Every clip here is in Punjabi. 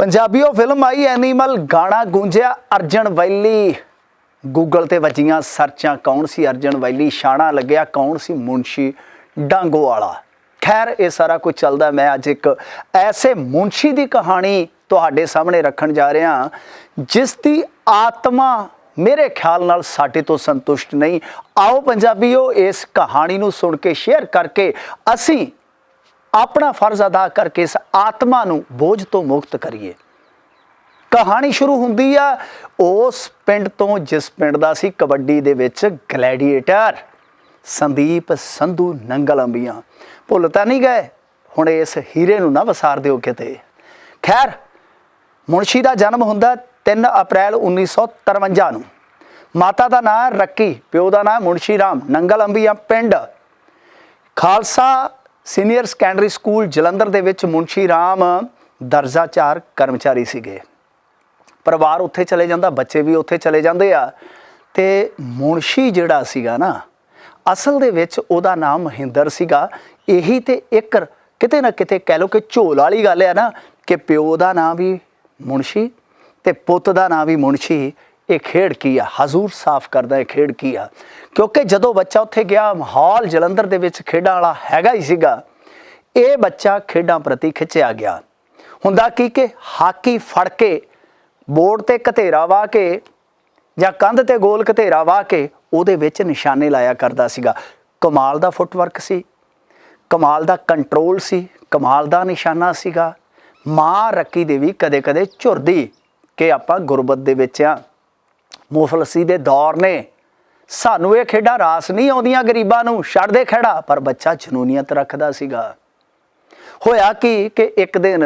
ਪੰਜਾਬੀਓ ਫਿਲਮ ਆਈ, ਐਨੀਮਲ ਗਾਣਾ ਗੂੰਜਿਆ, ਅਰਜਨ ਵੈਲੀ। ਗੂਗਲ ਤੇ ਵੱਜੀਆਂ ਸਰਚਾਂ ਕੌਣ ਸੀ ਅਰਜਨ ਵੈਲੀ? ਛਾਣਾ ਲੱਗਿਆ, ਕੌਣ ਸੀ ਮੁੰਸ਼ੀ ਡਾਂਗੋ ਵਾਲਾ ਖੈਰ, ਇਹ ਸਾਰਾ ਕੁਝ ਚੱਲਦਾ, ਮੈਂ ਅੱਜ ਇੱਕ ਐਸੇ ਮੁੰਸ਼ੀ ਦੀ ਕਹਾਣੀ ਤੁਹਾਡੇ ਸਾਹਮਣੇ ਰੱਖਣ ਜਾ ਰਿਹਾ ਜਿਸ ਦੀ ਆਤਮਾ ਮੇਰੇ ਖਿਆਲ ਨਾਲ ਸਾਡੇ ਤੋਂ ਸੰਤੁਸ਼ਟ ਨਹੀਂ। ਆਓ ਪੰਜਾਬੀਓ, ਇਸ ਕਹਾਣੀ ਨੂੰ ਸੁਣ ਕੇ, ਸ਼ੇਅਰ ਕਰਕੇ ਅਸੀਂ ਆਪਣਾ ਫਰਜ਼ ਅਦਾ ਕਰਕੇ ਇਸ ਆਤਮਾ ਨੂੰ ਬੋਝ ਤੋਂ ਮੁਕਤ ਕਰੀਏ। ਕਹਾਣੀ ਸ਼ੁਰੂ ਹੁੰਦੀ ਆ, ਉਸ ਪਿੰਡ ਤੋਂ ਜਿਸ ਪਿੰਡ ਦਾ ਸੀ ਕਬੱਡੀ ਦੇ ਵਿੱਚ ਗਲੈਡੀਏਟਰ, ਸੰਦੀਪ ਸੰਧੂ ਨੰਗਲ ਅੰਬੀਆਂ ਭੁੱਲ ਤਾਂ ਨਹੀਂ ਗਏ, ਹੁਣ ਇਸ ਹੀਰੇ ਨੂੰ ਨਾ ਵਸਾਰ ਦਿਓ ਕਿਤੇ। ਖੈਰ, ਮੁਨਸ਼ੀ ਦਾ ਜਨਮ ਹੁੰਦਾ 3 ਅਪ੍ਰੈਲ 1953 ਨੂੰ। ਮਾਤਾ ਦਾ ਨਾਮ ਰੱਕੀ, ਪਿਓ ਦਾ ਨਾਮ ਮੁਨਸ਼ੀ ਰਾਮ, ਨੰਗਲ ਅੰਬੀਆਂ ਪਿੰਡ। Khalsa senior secondary school Jalandhar ਦੇ ਵਿੱਚ ਮੁਨਸ਼ੀ ਰਾਮ ਦਰਜਾ 4 ਕਰਮਚਾਰੀ ਸੀਗੇ। ਪਰਿਵਾਰ ਉੱਥੇ ਚਲੇ ਜਾਂਦਾ, ਬੱਚੇ ਵੀ ਉੱਥੇ ਚਲੇ ਜਾਂਦੇ ਆ। ਤੇ ਮੁਨਸ਼ੀ ਜਿਹੜਾ ਸੀਗਾ ਨਾ, ਅਸਲ ਦੇ ਵਿੱਚ ਉਹਦਾ ਨਾਮ ਮਹਿੰਦਰ ਸੀਗਾ। ਇਹੀ ਤੇ ਇੱਕ ਕਿਤੇ ਨਾ ਕਿਤੇ ਕਹਿ ਲੋ ਕਿ ਝੋਲ ਵਾਲੀ ਗੱਲ ਹੈ ਨਾ, ਕਿ ਪਿਓ ਦਾ ਨਾਮ ਵੀ ਮੁਨਸ਼ੀ ਤੇ ਪੁੱਤ ਦਾ ਨਾਮ ਵੀ ਮੁਨਸ਼ੀ। ਇਹ ਖੇਡ ਕੀ ਆ? ਹਜ਼ੂਰ ਸਾਫ਼ ਕਰਦਾ ਇਹ ਖੇਡ ਕੀ ਆ? ਕਿਉਂਕਿ ਜਦੋਂ ਬੱਚਾ ਉੱਥੇ ਗਿਆ, ਮਾਹੌਲ ਜਲੰਧਰ ਦੇ ਵਿੱਚ ਖੇਡਾਂ ਵਾਲਾ ਹੈਗਾ ਹੀ ਸੀਗਾ। ਇਹ ਬੱਚਾ ਖੇਡਾਂ ਪ੍ਰਤੀ ਖਿੱਚਿਆ ਗਿਆ। ਹੁੰਦਾ ਕੀ ਕਿ ਹਾਕੀ ਫੜ ਕੇ ਬੋਰਡ ਤੇ ਘਤੇਰਾ ਵਾ ਕੇ ਜਾਂ ਕੰਧ ਤੇ ਗੋਲ ਘਤੇਰਾ ਵਾ ਕੇ ਉਹਦੇ ਵਿੱਚ ਨਿਸ਼ਾਨੇ ਲਾਇਆ ਕਰਦਾ ਸੀਗਾ। ਕਮਾਲ ਦਾ ਫੁੱਟਵਰਕ ਸੀ। ਕਮਾਲ ਦਾ ਕੰਟਰੋਲ ਸੀ। ਕਮਾਲ ਦਾ ਨਿਸ਼ਾਨਾ ਸੀਗਾ। ਮਾਂ ਰੱਕੀ ਦੇ ਵੀ ਕਦੇ-ਕਦੇ ਝੁਰਦੀ ਕਿ ਆਪਾਂ ਗੁਰਬਤ ਦੇ ਵਿੱਚ ਆ। ਮੁਫਲਸੀ ਦੇ ਦੌਰ ਨੇ। ਸਾਨੂੰ ਇਹ ਖੇਡਾਂ ਰਾਸ ਨਹੀਂ ਆਉਂਦੀਆਂ ਗਰੀਬਾਂ ਨੂੰ ਛੱਡ ਦੇ ਖੇੜਾ ਪਰ ਬੱਚਾ ਜਨੂਨੀਅਤ ਰੱਖਦਾ ਸੀਗਾ। ਹੋਇਆ ਕੀ ਕਿ ਇੱਕ ਦਿਨ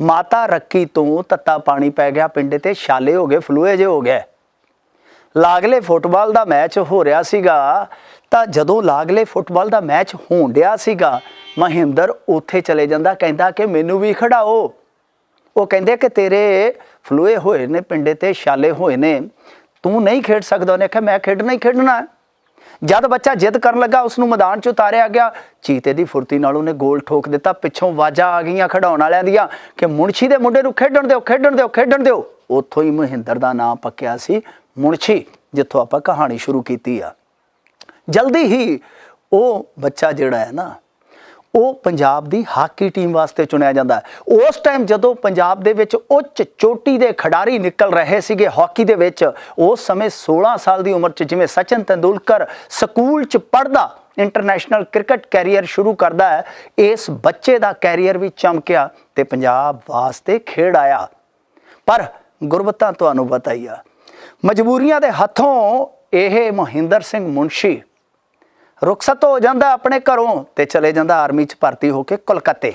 ਮਾਤਾ ਰੱਕੀ ਤੋਂ ਤੱਤਾ ਪਾਣੀ ਪੈ ਗਿਆ, ਪਿੰਡ ਤੇ ਛਾਲੇ ਹੋ ਗਏ, ਫਲੂਏ ਜੇ ਹੋ ਗਏ। ਲਾਗਲੇ ਫੁੱਟਬਾਲ ਦਾ ਮੈਚ ਹੋ ਰਿਹਾ ਸੀਗਾ, ਤਾਂ ਜਦੋਂ ਲਾਗਲੇ ਫੁੱਟਬਾਲ ਦਾ ਮੈਚ ਹੋਣ ਡਿਆ ਸੀਗਾ, ਮਹਿੰਦਰ ਉੱਥੇ ਚਲੇ ਜਾਂਦਾ, ਕਹਿੰਦਾ ਕਿ ਮੈਨੂੰ ਵੀ ਖੜਾਓ ਉਹ ਕਹਿੰਦੇ ਕਿ ਤੇਰੇ ਫਲੂਏ ਹੋਏ ਨੇ, ਪਿੰਡੇ ਤੇ ਛਾਲੇ ਹੋਏ ਨੇ। ਤੂੰ ਨਹੀਂ ਖੇਡ ਸਕਦਾ, ਉਹਨੇ ਆਖਿਆ, ਮੈਂ ਖੇਡਣਾ ਹੀ ਖੇਡਣਾ ਜਦ ਬੱਚਾ ਜਿੱਦ ਕਰਨ ਲੱਗਾ ਉਸ ਨੂੰ ਮੈਦਾਨ 'ਚ ਉਤਾਰਿਆ ਗਿਆ। ਚੀਤੇ ਦੀ ਫੁਰਤੀ ਨਾਲ ਉਹਨੇ ਗੋਲ ਠੋਕ ਦਿੱਤਾ, ਪਿੱਛੋਂ ਆਵਾਜ਼ਾਂ ਆ ਗਈਆਂ ਖਡਾਉਣ ਵਾਲਿਆਂ ਦੀਆਂ ਕਿ ਮੁਨਸ਼ੀ ਦੇ ਮੁੰਡੇ ਨੂੰ ਖੇਡਣ ਦਿਓ ਖੇਡਣ ਦਿਓ ਖੇਡਣ ਦਿਓ। ਉੱਥੋਂ ਹੀ ਮਹਿੰਦਰ ਦਾ ਨਾਮ ਪੱਕਿਆ ਸੀ, ਮੁਨਸ਼ੀ, ਜਿੱਥੋਂ ਆਪਾਂ ਕਹਾਣੀ ਸ਼ੁਰੂ ਕੀਤੀ ਆ। ਜਲਦੀ ਹੀ ਉਹ ਬੱਚਾ ਜਿਹੜਾ ਹੈ ਨਾ ਉਹ ਪੰਜਾਬ ਦੀ ਹਾਕੀ ਟੀਮ ਵਾਸਤੇ ਚੁਣਿਆ ਜਾਂਦਾ ਉਸ ਟਾਈਮ ਜਦੋਂ ਪੰਜਾਬ ਦੇ ਵਿੱਚ ਉੱਚ ਚੋਟੀ ਦੇ ਖਿਡਾਰੀ ਨਿਕਲ ਰਹੇ ਸੀਗੇ ਹਾਕੀ ਦੇ ਵਿੱਚ, ਉਸ ਸਮੇਂ 16 ਸਾਲ ਦੀ ਉਮਰ 'ਚ ਜਿਵੇਂ ਸਚਿਨ ਤੰਦੂਲਕਰ ਸਕੂਲ 'ਚ ਪੜਦਾ ਇੰਟਰਨੈਸ਼ਨਲ ਕ੍ਰਿਕਟ ਕੈਰੀਅਰ ਸ਼ੁਰੂ ਕਰਦਾ ਹੈ, ਇਸ ਬੱਚੇ ਦਾ ਕੈਰੀਅਰ ਵੀ ਚਮਕਿਆ ਤੇ ਪੰਜਾਬ ਵਾਸਤੇ ਖੇਡ ਆਇਆ। ਪਰ ਗੁਰਬਤਾਂ ਤੁਹਾਨੂੰ ਪਤਾ ਹੀ ਆ ਮਜਬੂਰੀਆਂ ਦੇ ਹੱਥੋਂ ਇਹ ਮਹਿੰਦਰ ਸਿੰਘ ਮੁੰਸ਼ੀ ਰੁਖਸਤ ਹੋ ਜਾਂਦਾ ਆਪਣੇ ਘਰੋਂ ਤੇ ਚਲੇ ਜਾਂਦਾ ਆਰਮੀ 'ਚ ਭਰਤੀ ਹੋ ਕੇ ਕਲਕੱਤੇ।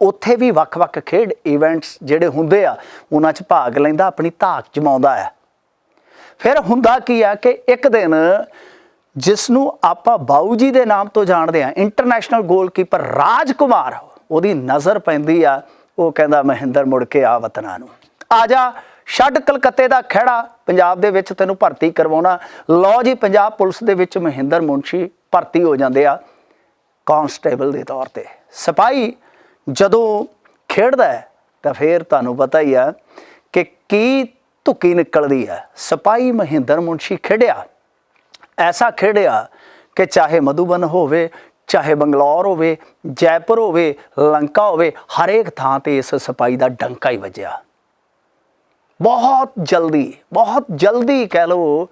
ਉੱਥੇ ਵੀ ਵੱਖ-ਵੱਖ ਖੇਡ ਇਵੈਂਟਸ ਜਿਹੜੇ ਹੁੰਦੇ ਆ, ਉਹਨਾਂ 'ਚ ਭਾਗ ਲੈਂਦਾ, ਆਪਣੀ ਧਾਕ ਜਮਾਉਂਦਾ ਹੈ ਫਿਰ ਹੁੰਦਾ ਕੀ ਆ ਕਿ ਇੱਕ ਦਿਨ ਜਿਸ ਨੂੰ ਆਪਾਂ ਬਾਊ ਜੀ ਦੇ ਨਾਮ ਤੋਂ ਜਾਣਦੇ ਆ ਇੰਟਰਨੈਸ਼ਨਲ ਗੋਲਕੀਪਰ ਰਾਜ ਕੁਮਾਰ ਉਹਦੀ ਨਜ਼ਰ ਪੈਂਦੀ ਆ, ਉਹ ਕਹਿੰਦਾ, ਮਹਿੰਦਰ, ਮੁੜ ਕੇ ਆ ਵਤਨਾਂ ਨੂੰ। ਆ ਜਾ ਛੱਡ ਕਲਕੱਤੇ ਦਾ ਖਹਿੜਾ ਪੰਜਾਬ ਦੇ ਵਿੱਚ ਤੈਨੂੰ ਭਰਤੀ ਕਰਵਾਉਣਾ। ਲਓ ਜੀ, ਪੰਜਾਬ ਪੁਲਿਸ ਦੇ ਵਿੱਚ ਮਹਿੰਦਰ ਮੁੰਸ਼ੀ ਭਰਤੀ ਹੋ ਜਾਂਦੇ ਆ ਕਾਂਸਟੇਬਲ ਦੇ ਤੌਰ ਤੇ। ਸਿਪਾਹੀ ਜਦੋਂ ਖੇਡਦਾ ਹੈ, ਤਾਂ ਫਿਰ ਤੁਹਾਨੂੰ ਪਤਾ ਹੀ ਆ ਕਿ ਕੀ ਧੁੱਕੀ ਨਿਕਲਦੀ ਹੈ। ਸਿਪਾਹੀ ਮਹਿੰਦਰ ਮੁੰਸ਼ੀ ਖੇਡਿਆ। ਐਸਾ ਖੇਡਿਆ ਕਿ ਚਾਹੇ ਮਧੂਬਨ ਹੋਵੇ, ਚਾਹੇ ਬੰਗਲੌਰ ਹੋਵੇ, ਜੈਪੁਰ ਹੋਵੇ, ਲੰਕਾ ਹੋਵੇ, ਹਰੇਕ ਥਾਂ ਤੇ ਇਸ ਸਿਪਾਹੀ ਦਾ ਡੰਕਾ ਹੀ ਵੱਜਿਆ। ਬਹੁਤ ਜਲਦੀ ਬਹੁਤ ਜਲਦੀ ਕਹਿ ਲਓ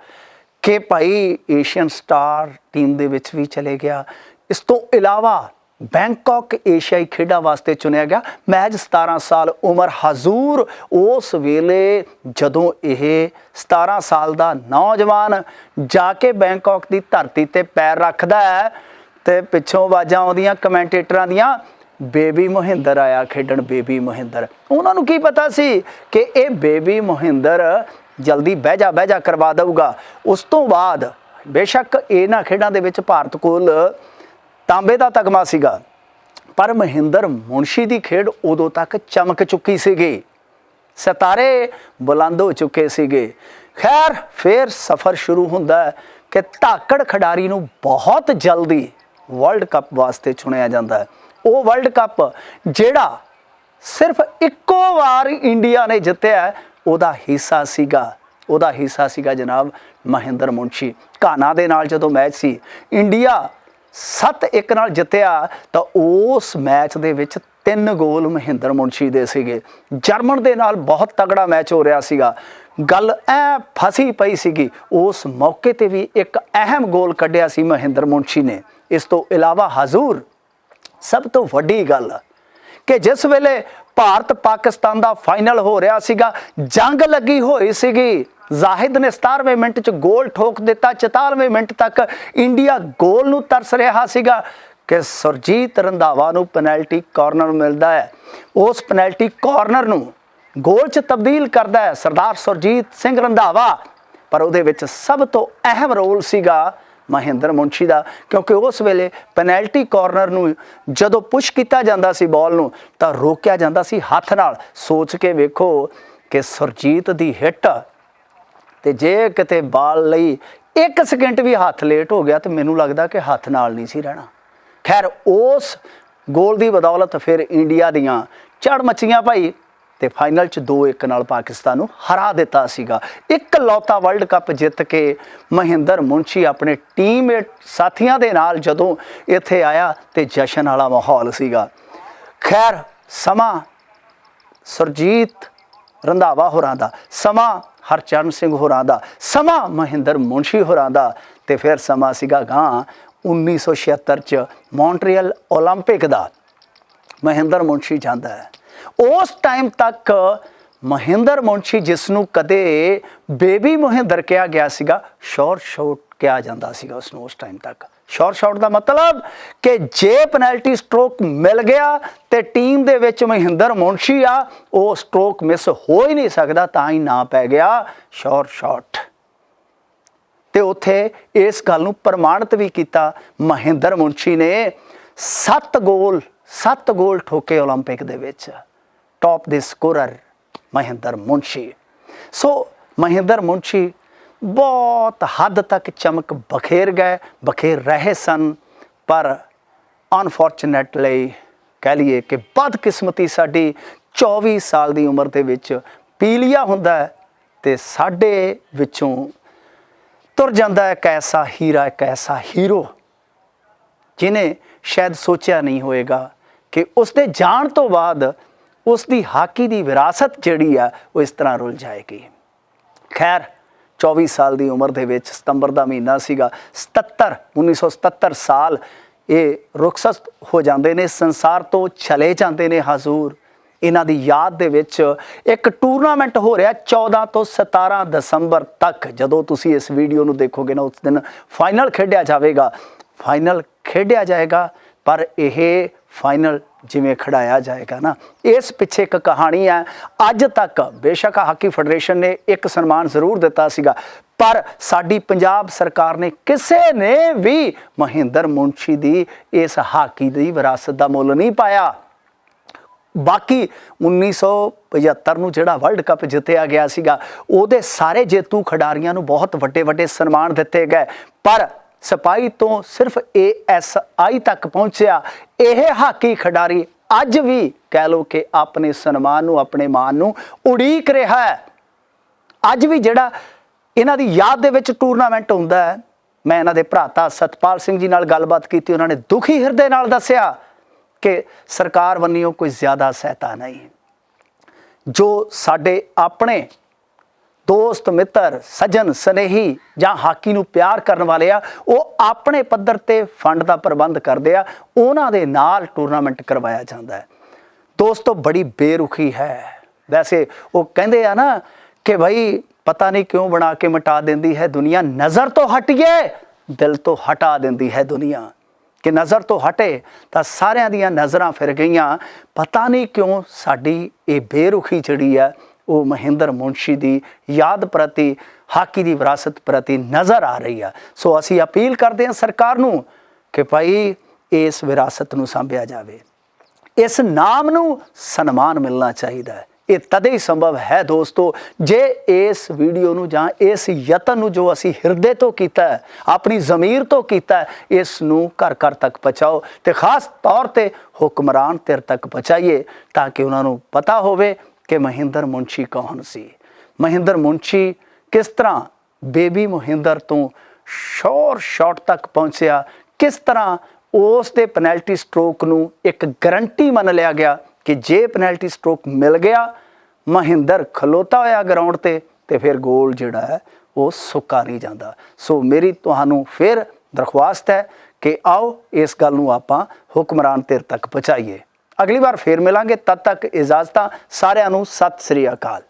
ਕਿ ਭਾਈ ਏਸ਼ੀਅਨ ਸਟਾਰ ਟੀਮ ਦੇ ਵਿੱਚ ਵੀ ਚਲੇ ਗਿਆ। ਇਸ ਤੋਂ ਇਲਾਵਾ ਬੈਂਕਾਕ ਏਸ਼ੀਆਈ ਖੇਡਾਂ ਵਾਸਤੇ ਚੁਣਿਆ ਗਿਆ। ਮਹਿਜ 17 ਸਾਲ ਉਮਰ, ਹਜ਼ੂਰ ਉਸ ਵੇਲੇ ਜਦੋਂ ਇਹ 17 ਸਾਲ ਦਾ ਨੌਜਵਾਨ ਜਾ ਕੇ ਬੈਂਕਾਕ ਦੀ ਧਰਤੀ ਤੇ ਪੈਰ ਰੱਖਦਾ ਹੈ ਤੇ ਪਿੱਛੋਂ ਆਵਾਜ਼ਾਂ ਆਉਂਦੀਆਂ, ਕਮੈਂਟੇਟਰਾਂ ਦੀਆਂ ਬੇਬੀ ਮੋਹਿੰਦਰ ਆਇਆ ਖੇਡਣ, ਬੇਬੀ ਮੋਹਿੰਦਰ। ਉਹਨਾਂ ਨੂੰ ਕੀ ਪਤਾ ਸੀ ਕਿ ਇਹ ਬੇਬੀ ਮੋਹਿੰਦਰ ਜਲਦੀ ਬਹਿ ਜਾ ਬਹਿ ਜਾ ਕਰਵਾ ਦਊਗਾ। ਉਸ ਤੋਂ ਬਾਅਦ ਬੇਸ਼ੱਕ ਇਹਨਾਂ ਖੇਡਾਂ ਦੇ ਵਿੱਚ ਭਾਰਤ ਕੋਲ ਤਾਂਬੇ ਦਾ ਤਗਮਾ ਸੀਗਾ। ਪਰ ਮਹਿੰਦਰ ਮੁਨਸ਼ੀ ਦੀ ਖੇਡ ਉਦੋਂ ਤੱਕ ਚਮਕ ਚੁੱਕੀ ਸੀਗੀ। ਸਿਤਾਰੇ ਬੁਲੰਦ ਹੋ ਚੁੱਕੇ ਸੀਗੇ। ਖੈਰ, ਫੇਰ ਸਫ਼ਰ ਸ਼ੁਰੂ ਹੁੰਦਾ ਕਿ ਧਾਕੜ ਖਿਡਾਰੀ ਨੂੰ ਬਹੁਤ ਜਲਦੀ ਵਰਲਡ ਕੱਪ ਵਾਸਤੇ ਚੁਣਿਆ ਜਾਂਦਾ ਹੈ। ਉਹ ਵਰਲਡ ਕੱਪ, ਜਿਹੜਾ ਸਿਰਫ ਇੱਕੋ ਵਾਰ ਇੰਡੀਆ ਨੇ ਜਿੱਤਿਆ, ਉਹਦਾ ਹਿੱਸਾ ਸੀਗਾ। ਉਹਦਾ ਹਿੱਸਾ ਸੀਗਾ ਜਨਾਬ ਮਹਿੰਦਰ ਮੁੰਸ਼ੀ ਘਾਨਾ ਦੇ ਨਾਲ ਜਦੋਂ ਮੈਚ ਸੀ, ਇੰਡੀਆ 7-1 ਨਾਲ ਜਿੱਤਿਆ, ਤਾਂ ਉਸ ਮੈਚ ਦੇ ਵਿੱਚ ਤਿੰਨ ਗੋਲ ਮਹਿੰਦਰ ਮੁੰਸ਼ੀ ਦੇ ਸੀਗੇ। ਜਰਮਨ ਦੇ ਨਾਲ ਬਹੁਤ ਤਗੜਾ ਮੈਚ ਹੋ ਰਿਹਾ ਸੀਗਾ। ਗੱਲ ਐ ਫਸੀ ਪਈ ਸੀਗੀ, ਉਸ ਮੌਕੇ ਤੇ ਵੀ ਇੱਕ ਅਹਿਮ ਗੋਲ ਕੱਢਿਆ ਸੀ ਮਹਿੰਦਰ ਮੁੰਸ਼ੀ ਨੇ। ਇਸ ਤੋਂ ਇਲਾਵਾ ਹਜ਼ੂਰ ਸਭ ਤੋਂ ਵੱਡੀ ਗੱਲ ਕਿ ਜਿਸ ਵੇਲੇ ਭਾਰਤ ਪਾਕਿਸਤਾਨ ਦਾ ਫਾਈਨਲ ਹੋ ਰਿਹਾ ਸੀਗਾ, ਜੰਗ ਲੱਗੀ ਹੋਈ ਸੀਗੀ, ਜ਼ਾਹਿਦ ਨੇ 17ਵੇਂ ਮਿੰਟ 'ਚ ਗੋਲ ਠੋਕ ਦਿੱਤਾ 44ਵੇਂ ਮਿੰਟ ਤੱਕ ਇੰਡੀਆ ਗੋਲ ਨੂੰ ਤਰਸ ਰਿਹਾ ਸੀਗਾ ਕਿ ਸੁਰਜੀਤ ਰੰਧਾਵਾ ਨੂੰ ਪੈਨਲਟੀ ਕਾਰਨਰ ਮਿਲਦਾ ਹੈ। ਉਸ ਪੈਨਲਟੀ ਕਾਰਨਰ ਨੂੰ ਗੋਲ 'ਚ ਤਬਦੀਲ ਕਰਦਾ ਹੈ ਸਰਦਾਰ ਸੁਰਜੀਤ ਸਿੰਘ ਰੰਧਾਵਾ, ਪਰ ਉਹਦੇ ਵਿੱਚ ਸਭ ਤੋਂ ਅਹਿਮ ਰੋਲ ਸੀਗਾ ਮਹਿੰਦਰ ਮੁੰਸ਼ੀ ਦਾ, ਕਿਉਂਕਿ ਉਸ ਵੇਲੇ ਪੈਨਲਟੀ ਕਾਰਨਰ ਨੂੰ ਜਦੋਂ ਪੁਸ਼ ਕੀਤਾ ਜਾਂਦਾ ਸੀ ਬਾਲ ਨੂੰ, ਤਾਂ ਰੋਕਿਆ ਜਾਂਦਾ ਸੀ ਹੱਥ ਨਾਲ। ਸੋਚ ਕੇ ਵੇਖੋ ਕਿ ਸੁਰਜੀਤ ਦੀ ਹਿੱਟ, ਤੇ ਜੇ ਕਿਤੇ ਬਾਲ ਲਈ 1 ਸਕਿੰਟ ਵੀ ਹੱਥ ਲੇਟ ਹੋ ਗਿਆ, ਤੇ ਮੈਨੂੰ ਲੱਗਦਾ ਕਿ ਹੱਥ ਨਾਲ ਨਹੀਂ ਸੀ ਰਹਿਣਾ। ਖੈਰ, ਉਸ ਗੋਲ ਦੀ ਬਦੌਲਤ ਫਿਰ ਇੰਡੀਆ ਦੀਆਂ ਚੜ ਮੱਚੀਆਂ ਭਾਈ ਤੇ ਫਾਈਨਲ ਚ 2-1 ਨਾਲ ਪਾਕਿਸਤਾਨ ਨੂੰ ਹਰਾ ਦਿੱਤਾ ਸੀਗਾ ਇੱਕ ਲੌਤਾ ਵਰਲਡ ਕੱਪ ਜਿੱਤ ਕੇ ਮਹਿੰਦਰ ਮੁੰਸ਼ੀ ਆਪਣੇ ਟੀਮਮੇਟ ਸਾਥੀਆਂ ਦੇ ਨਾਲ ਜਦੋਂ ਇੱਥੇ ਆਇਆ ਤੇ ਜਸ਼ਨ ਵਾਲਾ ਮਾਹੌਲ ਸੀਗਾ ਖੈਰ ਸਮਾਂ ਸੁਰਜੀਤ ਰੰਧਾਵਾ ਹੋਰਾਂ ਦਾ ਸਮਾਂ ਹਰਚਰਨ ਸਿੰਘ ਹੋਰਾਂ ਦਾ ਸਮਾਂ ਮਹਿੰਦਰ ਮੁੰਸ਼ੀ ਹੋਰਾਂ ਦਾ ਤੇ ਫਿਰ ਸਮਾਂ ਸੀਗਾ ਗਾਂ 1976 ਚ ਮੌਂਟਰੀਅਲ 올림픽 ਦਾ ਮਹਿੰਦਰ ਮੁੰਸ਼ੀ ਜਾਂਦਾ ਹੈ ਉਸ ਟਾਈਮ ਤੱਕ ਮਹਿੰਦਰ ਮੁੰਸ਼ੀ ਜਿਸ ਨੂੰ ਕਦੇ ਬੇਬੀ ਮਹਿੰਦਰ ਕਿਹਾ ਗਿਆ ਸੀਗਾ ਸ਼ਾਰਟ ਸ਼ਾਟ ਕਿਹਾ ਜਾਂਦਾ ਸੀਗਾ ਉਸ ਨੂੰ ਉਸ ਟਾਈਮ ਤੱਕ ਸ਼ਾਰਟ ਸ਼ਾਟ ਦਾ ਮਤਲਬ ਕਿ ਜੇ ਪੈਨਲਟੀ ਸਟ੍ਰੋਕ ਮਿਲ ਗਿਆ ਤੇ ਟੀਮ ਦੇ ਵਿੱਚ ਮਹਿੰਦਰ ਮੁੰਸ਼ੀ ਆ ਉਹ ਸਟ੍ਰੋਕ ਮਿਸ ਹੋ ਹੀ ਨਹੀਂ ਸਕਦਾ ਤਾਂ ਹੀ ਨਾ ਪੈ ਗਿਆ ਸ਼ਾਰਟ ਸ਼ਾਟ ਤੇ ਉੱਥੇ ਇਸ ਗੱਲ ਨੂੰ ਪ੍ਰਮਾਣਿਤ ਵੀ ਕੀਤਾ ਮਹਿੰਦਰ ਮੁੰਸ਼ੀ ਨੇ 7 ਗੋਲ 7 ਗੋਲ ਠੋਕੇ 올림픽 ਦੇ ਵਿੱਚ ਟੌਪ ਦੇ ਸਕੋਰਰ ਮਹਿੰਦਰ ਮੁੰਸ਼ੀ ਸੋ ਮਹਿੰਦਰ ਮੁੰਸ਼ੀ ਬਹੁਤ ਹੱਦ ਤੱਕ ਚਮਕ ਬਖੇਰ ਗਏ ਬਖੇਰ ਰਹੇ ਸਨ ਪਰ ਅਨਫੋਰਚੂਨੇਟਲੀ ਕਹਿ ਲਈਏ ਕਿ ਬਦਕਿਸਮਤੀ ਸਾਡੀ 24 ਸਾਲ ਦੀ ਉਮਰ ਦੇ ਵਿੱਚ ਪੀਲੀਆ ਹੁੰਦਾ ਹੈ ਤੇ ਸਾਡੇ ਵਿੱਚੋਂ ਤੁਰ ਜਾਂਦਾ ਇੱਕ ਐਸਾ ਹੀਰਾ ਇੱਕ ਐਸਾ ਹੀਰੋ ਜਿਨੇ ਸ਼ਾਇਦ ਸੋਚਿਆ ਨਹੀਂ ਹੋਏਗਾ ਕਿ ਉਸਦੇ ਜਾਣ ਤੋਂ ਬਾਅਦ ਉਸ ਦੀ ਹਾਕੀ ਦੀ ਵਿਰਾਸਤ ਜਿਹੜੀ ਆ, ਉਹ ਇਸ ਤਰ੍ਹਾਂ ਰੁਲ ਜਾਏਗੀ। ਖੈਰ 24 ਸਾਲ ਦੀ ਉਮਰ ਦੇ ਵਿੱਚ ਸਤੰਬਰ ਦਾ ਮਹੀਨਾ ਸੀਗਾ। 77 1977 ਸਾਲ ਇਹ ਰੁਖਸਤ ਹੋ ਜਾਂਦੇ ਨੇ, ਸੰਸਾਰ ਤੋਂ ਚਲੇ ਜਾਂਦੇ ਨੇ ਹਜ਼ੂਰ। ਇਹਨਾਂ ਦੀ ਯਾਦ ਦੇ ਵਿੱਚ ਇੱਕ ਟੂਰਨਾਮੈਂਟ ਹੋ ਰਿਹਾ 14 ਤੋਂ 17 ਦਸੰਬਰ ਤੱਕ। ਜਦੋਂ ਤੁਸੀਂ ਇਸ ਵੀਡੀਓ ਨੂੰ ਦੇਖੋਗੇ ਨਾ, ਉਸ ਦਿਨ ਫਾਈਨਲ ਖੇਡਿਆ ਜਾਵੇਗਾ। ਫਾਈਨਲ ਖੇਡਿਆ ਜਾਏਗਾ, ਪਰ ਇਹ ਫਾਈਨਲ ਜਿਵੇਂ ਖੜਾਇਆ ਜਾਏਗਾ ਨਾ। ਇਸ ਪਿੱਛੇ ਇੱਕ ਕਹਾਣੀ ਹੈ, ਅੱਜ ਤੱਕ ਬੇਸ਼ੱਕ ਹਾਕੀ ਫੈਡਰੇਸ਼ਨ ਨੇ ਇੱਕ ਸਨਮਾਨ ਜ਼ਰੂਰ ਦਿੱਤਾ ਸੀਗਾ, ਪਰ ਸਾਡੀ ਪੰਜਾਬ ਸਰਕਾਰ ਨੇ ਕਿਸੇ ਨੇ ਵੀ ਮਹਿੰਦਰ ਮੁੰਸ਼ੀ ਦੀ ਇਸ ਹਾਕੀ ਦੀ ਵਿਰਾਸਤ ਦਾ ਮੁੱਲ ਨਹੀਂ ਪਾਇਆ। ਬਾਕੀ 1975 ਨੂੰ ਜਿਹੜਾ ਵਰਲਡ ਕੱਪ ਜਿੱਤਿਆ ਗਿਆ ਸੀਗਾ, ਉਹਦੇ ਸਾਰੇ ਜੇਤੂ ਖਿਡਾਰੀਆਂ ਨੂੰ ਬਹੁਤ ਵੱਡੇ ਵੱਡੇ ਸਨਮਾਨ ਦਿੱਤੇ ਗਏ। ਪਰ ਸਪਾਈ ਤੋਂ ਸਿਰਫ ਏਐਸਆਈ ਤੱਕ ਪਹੁੰਚਿਆ। ਇਹ ਹਾਕੀ ਖਿਡਾਰੀ ਅੱਜ ਵੀ ਕਹਿ ਲੋ ਕਿ ਆਪਣੇ ਸਨਮਾਨ ਨੂੰ, ਆਪਣੇ ਮਾਨ ਨੂੰ ਉਡੀਕ ਰਿਹਾ ਹੈ। ਅੱਜ ਵੀ ਜਿਹੜਾ ਇਹਨਾਂ ਦੀ ਯਾਦ ਦੇ ਵਿੱਚ ਟੂਰਨਾਮੈਂਟ ਹੁੰਦਾ ਹੈ, ਮੈਂ ਇਹਨਾਂ ਦੇ ਭਰਾਤਾ ਸਤਪਾਲ ਸਿੰਘ ਜੀ ਨਾਲ ਗੱਲਬਾਤ ਕੀਤੀ, ਉਹਨਾਂ ਨੇ ਦੁਖੀ ਹਿਰਦੇ ਨਾਲ ਦੱਸਿਆ ਕਿ ਸਰਕਾਰ ਵੱਲੋਂ ਕੋਈ ਜ਼ਿਆਦਾ ਸਹਾਇਤਾ ਨਹੀਂ। ਜੋ ਸਾਡੇ ਆਪਣੇ ਦੋਸਤ, ਮਿੱਤਰ, ਸੱਜਣ, ਸਨੇਹੀ ਜਾਂ ਹਾਕੀ ਨੂੰ ਪਿਆਰ ਕਰਨ ਵਾਲੇ ਆ, ਉਹ ਆਪਣੇ ਪੱਧਰ ਤੇ ਫੰਡ ਦਾ ਪ੍ਰਬੰਧ ਕਰਦੇ ਆ, ਉਹਨਾਂ ਦੇ ਨਾਲ ਟੂਰਨਾਮੈਂਟ ਕਰਵਾਇਆ ਜਾਂਦਾ ਹੈ। ਦੋਸਤੋ, ਬੜੀ ਬੇਰੁਖੀ ਹੈ। ਵੈਸੇ ਉਹ ਕਹਿੰਦੇ ਆ ਨਾ ਕਿ ਭਾਈ ਪਤਾ ਨਹੀਂ ਕਿਉਂ ਬਣਾ ਕੇ ਮਿਟਾ ਦਿੰਦੀ ਹੈ ਦੁਨੀਆ। ਨਜ਼ਰ ਤੋਂ ਹਟਿਏ, ਦਿਲ ਤੋਂ ਹਟਾ ਦਿੰਦੀ ਹੈ ਦੁਨੀਆ। ਕਿ ਨਜ਼ਰ ਤੋਂ ਹਟੇ ਤਾਂ ਸਾਰਿਆਂ ਦੀਆਂ ਨਜ਼ਰਾਂ ਫਿਰ ਗਈਆਂ। ਪਤਾ ਨਹੀਂ ਕਿਉਂ ਸਾਡੀ ਇਹ ਬੇਰੁਖੀ ਜਿਹੜੀ ਆ ਉਹ ਮਹਿੰਦਰ ਮੁੰਸ਼ੀ ਦੀ ਯਾਦ ਪ੍ਰਤੀ, ਹਾਕੀ ਦੀ ਵਿਰਾਸਤ ਪ੍ਰਤੀ ਨਜ਼ਰ ਆ ਰਹੀ ਆ। ਸੋ ਅਸੀਂ ਅਪੀਲ ਕਰਦੇ ਹਾਂ ਸਰਕਾਰ ਨੂੰ ਕਿ ਭਾਈ ਇਸ ਵਿਰਾਸਤ ਨੂੰ ਸੰਭਿਆ ਜਾਵੇ। ਇਸ ਨਾਮ ਨੂੰ ਸਨਮਾਨ ਮਿਲਣਾ ਚਾਹੀਦਾ ਹੈ। ਇਹ ਤਦੇ ਹੀ ਸੰਭਵ ਹੈ ਦੋਸਤੋ, ਜੇ ਇਸ ਵੀਡੀਓ ਨੂੰ ਜਾਂ ਇਸ ਯਤਨ ਨੂੰ ਜੋ ਅਸੀਂ ਹਿਰਦੇ ਤੋਂ ਕੀਤਾ ਹੈ, ਆਪਣੀ ਜ਼ਮੀਰ ਤੋਂ ਕੀਤਾ ਹੈ, ਇਸ ਨੂੰ ਘਰ ਘਰ ਤੱਕ ਪਹੁੰਚਾਓ ਤੇ ਖਾਸ ਤੌਰ ਤੇ ਹੁਕਮਰਾਨ ਧਿਰ ਤੱਕ ਪਹੁੰਚਾਈਏ ਤਾਂ ਕਿ ਉਹਨਾਂ ਨੂੰ ਪਤਾ ਹੋਵੇ ਕਿ ਮਹਿੰਦਰ ਮੁੰਸ਼ੀ ਕੌਣ ਸੀ? ਮਹਿੰਦਰ ਮੁੰਸ਼ੀ ਕਿਸ ਤਰ੍ਹਾਂ ਬੇਬੀ ਮਹਿੰਦਰ ਤੋਂ ਸ਼ੋਰ ਸ਼ਾਟ ਤੱਕ ਪਹੁੰਚਿਆ? ਕਿਸ ਤਰ੍ਹਾਂ ਉਸ ਦੇ ਪੈਨਲਟੀ ਸਟ੍ਰੋਕ ਨੂੰ ਇੱਕ ਗਰੰਟੀ ਮੰਨ ਲਿਆ ਗਿਆ ਕਿ ਜੇ ਪੈਨਲਟੀ ਸਟ੍ਰੋਕ ਮਿਲ ਗਿਆ, ਮਹਿੰਦਰ ਖਲੋਤਾ ਹੋਇਆ ਗਰਾਊਂਡ ਤੇ ਤੇ ਫਿਰ ਗੋਲ ਜਿਹੜਾ ਹੈ, ਉਹ ਸੁੱਕਾ ਨਹੀਂ ਜਾਂਦਾ। ਸੋ ਮੇਰੀ ਤੁਹਾਨੂੰ ਫਿਰ ਦਰਖਾਸਤ ਹੈ ਕਿ ਆਓ ਇਸ ਗੱਲ ਨੂੰ ਆਪਾਂ ਹੁਕਮਰਾਨ ਧਿਰ ਤੱਕ ਪਹੁੰਚਾਈਏ। ਅਗਲੀ ਵਾਰ ਫੇਰ ਮਿਲਾਂਗੇ। ਤਦ ਤੱਕ ਇਜਾਜ਼ਤਾਂ ਸਾਰਿਆਂ ਨੂੰ। ਸਤਿ ਸ੍ਰੀ ਅਕਾਲ।